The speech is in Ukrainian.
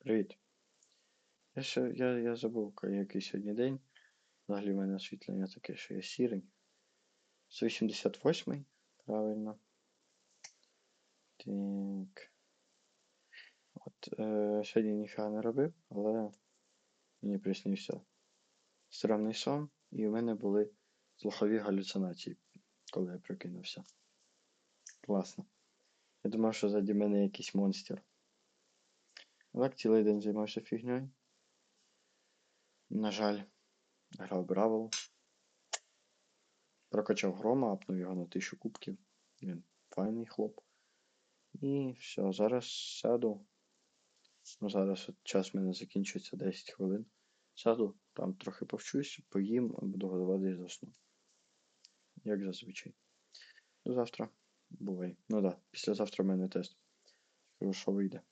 Привіт. Я ще я, я забув, який сьогодні день. Взагалі в мене освітлення таке, що я сірий. 188 правильно. Так. От е, сьогодні ніфіга не робив, але мені приснився странний сон, і в мене були слухові галюцинації, коли я прокинувся. Класно. Я думав, що заді мене якийсь монстр. Так цілий день займався фігньою. На жаль, грав Бравл. Прокачав грома, апнув його на 1000 кубків. Він файний хлоп. І все, зараз сяду. Ну, зараз от час в мене закінчується 10 хвилин. Сяду, там трохи повчусь, поїм, буду готувати і засну. Як зазвичай. До завтра. Бувай. Ну так, да, післязавтра в мене тест. Скажу, що вийде.